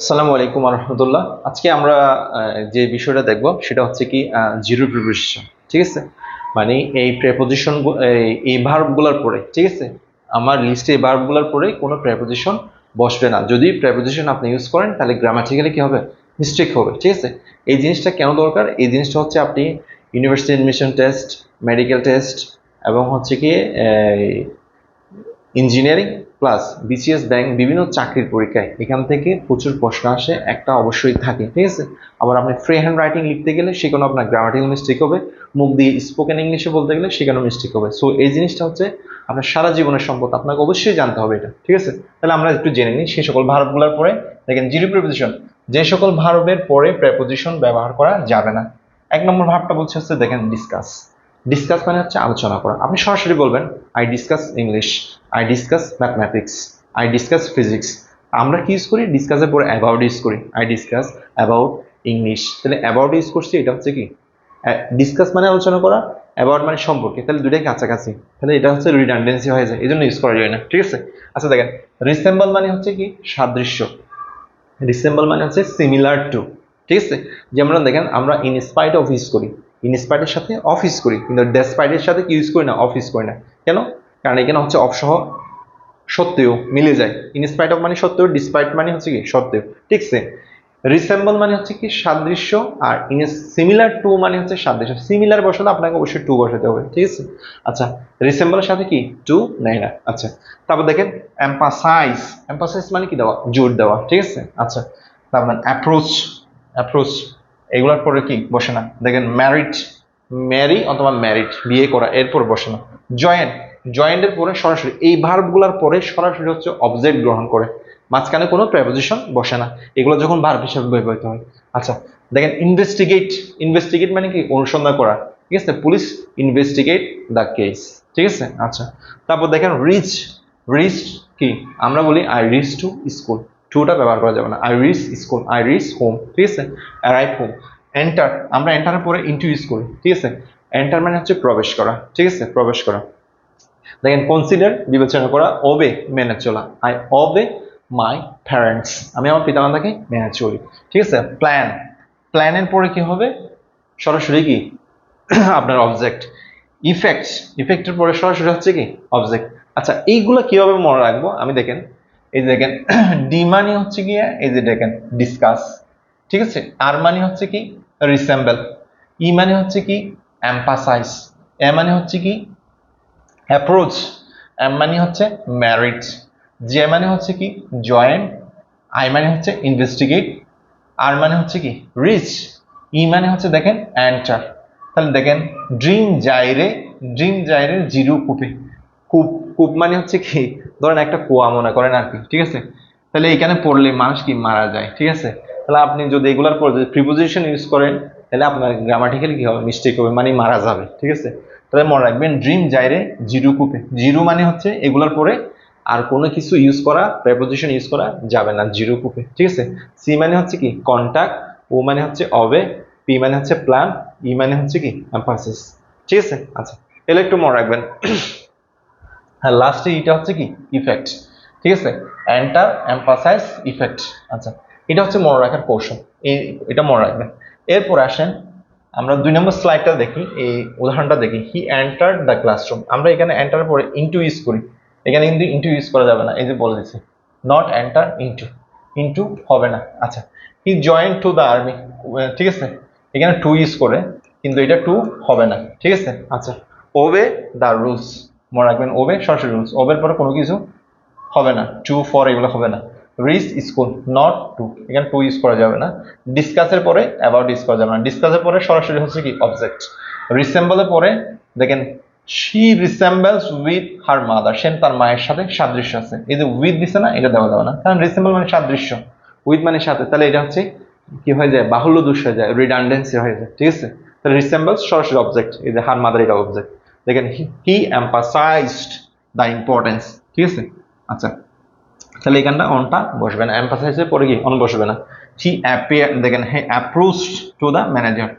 আসসালামু আলাইকুম রহমতুল্লাহ আজকে আমরা যে বিষয়টা দেখব সেটা হচ্ছে কি জিরো প্রিপোজিশন ঠিক আছে? মানে এই প্রেপোজিশন এই ভার্বগুলোর পরে, ঠিক আছে? আমার লিস্টে এই ভার্বগুলোর পরে কোনো প্রেপোজিশন বসবে না। যদি প্রেপোজিশন আপনি ইউজ করেন, তাহলে গ্রামাটিক্যালি কী হবে? মিস্টেক হবে, ঠিক আছে? এই জিনিসটা কেন দরকার? এই জিনিসটা হচ্ছে আপনি university admission test medical test এবং হচ্ছে কি ইঞ্জিনিয়ারিং প্লাস বিসিএস ব্যাংক বিভিন্ন চাকরির পরীক্ষায় এখান থেকে প্রচুর প্রশ্ন আসে, একটা অবশ্যই থাকে, ঠিক আছে? আবার আপনি ফ্রি হ্যান্ড রাইটিং লিখতে গেলে সেখানে আপনার গ্রামাটিক্যাল মিস্টেক হবে, মুখ দিয়ে স্পোকেন ইংলিশে বলতে গেলে সেখানেও মিস্টেক হবে। সো এই জিনিসটা হচ্ছে আপনার সারা জীবনের সম্পদ, আপনাকে অবশ্যই জানতে হবে এটা, ঠিক আছে? তাহলে আমরা একটু জেনে নিই সেই সকল ভারতগুলোর পরে। দেখেন জিরো প্রেপোজিশন যে সকল ভারবের পরে প্রেপোজিশন ব্যবহার করা যাবে না। এক নম্বর ভাবটা বলছে হচ্ছে, দেখেন ডিসকাস ডিসকাস মানে হচ্ছে আলোচনা করা। আপনি সরাসরি বলবেন I discuss English I discuss mathematics I discuss physics আমরা কি ইউজ করি? ডিসকাসের পরে অ্যাবাউট ইউজ করি। আই ডিসকাস অ্যাবাউট ইংলিশ তাহলে অ্যাবাউট ইউজ করছি, এটা হচ্ছে কি? ডিসকাস মানে আলোচনা করা অ্যাবাউট মানে সম্পর্কে। তাহলে দুটাই কাছাকাছি। তাহলে এটা হচ্ছে রিডান্ডেন্সি হয়ে যায় এই জন্য ইউজ করা যায় না। ঠিক আছে? আচ্ছা দেখেন রিসেম্বল মানে হচ্ছে কি? সাদৃশ্য। রিসেম্বল মানে হচ্ছে সিমিলার টু ঠিক আছে? যেমন দেখেন, আমরা ইনস্পাইট অফ ইউজ করি। ইনস্পাইটের সাথে অফ ইউজ করি, কিন্তু ডেসপাইটের সাথে কি ইউজ করি না অফ ইউজ করি না। কেন? কারণ এখানে হচ্ছে অফ সহ সত্ত্বেও মিলে যায়। ইনস্পাইট অফ মানে সত্ত্বেও ডিসপাইট মানে হচ্ছে কি? সত্ত্বেও। ঠিক আছে রিসেম্বল মানে হচ্ছে কি? সাদৃশ্য আর ইন সিমিলার টু মানে হচ্ছে সাদৃশ্য। সিমিলার বসাতে আপনাকে অবশ্যই টু বসাতে হবে। ঠিক আছে? আচ্ছা রিসেম্বলের সাথে কি? টু নেয় না আচ্ছা তারপর দেখেন এম্পাসাইজ এম্পাসাইজ মানে কি দেওয়া? জোর দেওয়া। ঠিক আছে? আচ্ছা তারপর অ্যাপ্রোচ অ্যাপ্রোচ এগুলোর পরে কি বসে না? দেখেন ম্যারিড ম্যারি অথবা ম্যারিড বিয়ে করা, এরপর বসে না। জয়েন্ট জয়েন্টের পরে সরাসরি, এই ভার্বগুলোর পরে সরাসরি হচ্ছে অবজেক্ট গ্রহণ করে। মাঝখানে কোনো প্রেপোজিশন বসে না। এগুলো যখন ভার্ব হিসেবে ব্যবহৃত হয়। আচ্ছা দেখেন ইনভেস্টিগেট ইনভেস্টিগেট মানে কি? অনুসন্ধান করা। ঠিক আছে? পুলিশ ইনভেস্টিগেট দ্য কেস ঠিক আছে? আচ্ছা তারপর দেখেন রিচ রিচ কি? আমরা বলি আই রিচ টু স্কুল টুটা ব্যবহার করা যাবে না। I reach school I reach home ঠিক আছে? অ্যারাইভ হোম এন্টার আমরা এন্টারের পরে ইন্টু ইউজ করি, ঠিক আছে? এন্টার মানে হচ্ছে প্রবেশ করা, ঠিক আছে? প্রবেশ করা। দেখেন কনসিডার বিবেচনা করা অবে মেনে চলা। আই অবে মাই প্যারেন্টস আমি আমার পিতামাতাকে মেনে চলি, ঠিক আছে? প্ল্যান প্ল্যানের পরে কি হবে? সরাসরি কি? আপনার অবজেক্ট ইফেক্ট ইফেক্টের পরে সরাসরি হচ্ছে কি? অবজেক্ট আচ্ছা এইগুলো কীভাবে মনে রাখব? আমি দেখেন এই যে দেখেন ডি মানে হচ্ছে কি এই যে দেখেন ডিসকাস ঠিক আছে? আর মানে হচ্ছে কি? রিসেম্বল ই মানে হচ্ছে কি? এম্পাসাইজ এ মানে হচ্ছে কি? অ্যাপ্রোচ এম মানে হচ্ছে ম্যারিড জে মানে হচ্ছে কি? জয়েন্ট আই মানে হচ্ছে ইনভেস্টিগেট আর মানে হচ্ছে কি? রিচ ই মানে হচ্ছে দেখেন অ্যান্টার তাহলে দেখেন ড্রিম জাইরে ড্রিম জাইরে জিরো কূপে। কূপ কূপ মানে হচ্ছে কি? ধরেন একটা কুয়া মনে করেন আর কি, ঠিক আছে? তাহলে এখানে পড়লে মানুষ কি মারা যায়, ঠিক আছে? তাহলে আপনি যদি এগুলার পর যদি প্রিপোজিশন ইউজ করেন, তাহলে আপনার গ্রামাটিক্যালি কী হবে? মিস্টেক হবে মানে মারা যাবে, ঠিক আছে? তাহলে মনে রাখবেন ড্রিম জাইরে জিরো কুপে। জিরো মানে হচ্ছে এগুলার পরে আর কোনো কিছু ইউজ করা প্রেপোজিশন ইউজ করা যাবে না জিরো কুপে, ঠিক আছে? সি মানে হচ্ছে কি কন্টাক্ট ও মানে হচ্ছে অবে পি মানে হচ্ছে প্ল্যান ই মানে হচ্ছে কি এম্পাসিস ঠিক আছে? আচ্ছা এগুলো একটু মনে রাখবেন। হ্যাঁ লাস্টে এটা হচ্ছে কি? ইফেক্ট ঠিক আছে? এন্টার এম্পাসাইজ ইফেক্ট আচ্ছা এটা হচ্ছে মনে রাখার কৌশল। এই, এটা মনে রাখবেন। এরপর আসেন, আমরা দুই নম্বর স্লাইডটা দেখি। এই উদাহরণটা দেখি। হি এন্টার দ্য ক্লাসরুম আমরা এখানে এন্টার পরে ইন্টু ইউজ করি। এখানে কিন্তু ইন্টু ইউজ করা যাবে না। এই যে বলে দিচ্ছি নট এন্টার ইন্টু ইন্টু হবে না। আচ্ছা he join to the army ঠিক আছে? এখানে টু ইউজ করে, কিন্তু এটা টু হবে না। ঠিক আছে? আচ্ছা ওবে দ্য রুলস মনে রাখবেন, ওবে সরাসরি রুলস ওবের পরে কোনো কিছু হবে না টু ফর এগুলো হবে না। রিচ স্কুল নট টু এখানে টু ইউজ করা যাবে না। ডিসকাসের পরে অ্যাবাউট ইউজ করা যাবে না। ডিসকাসের পরে সরাসরি হচ্ছে কি? অবজেক্ট রিসেম্বলের পরে দেখেন she resembles with her mother Sen তার মায়ের সাথে সাদৃশ্য আছে। এই যে উইথ দিছে না, এটা দেওয়া যাবে না। কারণ রিসেম্বল মানে সাদৃশ্য। উইথ মানে সাথে। তাহলে এটা হচ্ছে কি হয়ে যায়? বাহুল্য দোষ হয়ে যায় রিডান্ডেন্সি হয়ে যায়। ঠিক আছে? তাহলে রিসেম্বলস সরাসরি অবজেক্ট এই যে হার মাদার এটা অবজেক্ট দেখেন হি এম্পাসাইজড দ্য ইম্পর্টেন্স ঠিক আছে? আচ্ছা। তাহলে এখানটা অনটা বসবে না। এম্পাসাইজের পরে কি? অন বসবে না। হি অ্যাপিয়ার দেখেন he approached to the manager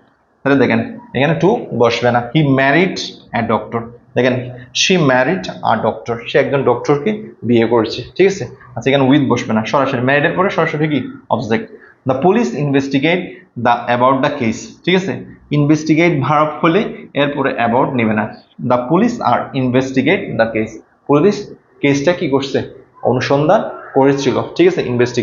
তাহলে দেখেন, এখানে টু বসবে না। হি ম্যারিড অ্যা ডক্টর দেখেন শি ম্যারিড আর ডক্টর সে একজন ডক্টরকে বিয়ে করেছে। ঠিক আছে? আচ্ছা এখানে উইথ বসবে না। সরাসরি ম্যারিডের পরে সরাসরি কি? Object the police investigate the about the case ঠিক আছে? ইনভেস্টিগেট ভার্ব হলে এরপরে অ্যাবাউট নেবে না। The police are investigate the case police কেসটা কি করছে? অনুসন্ধান করেছিল। ঠিক আছে ইনভেস্টিগেট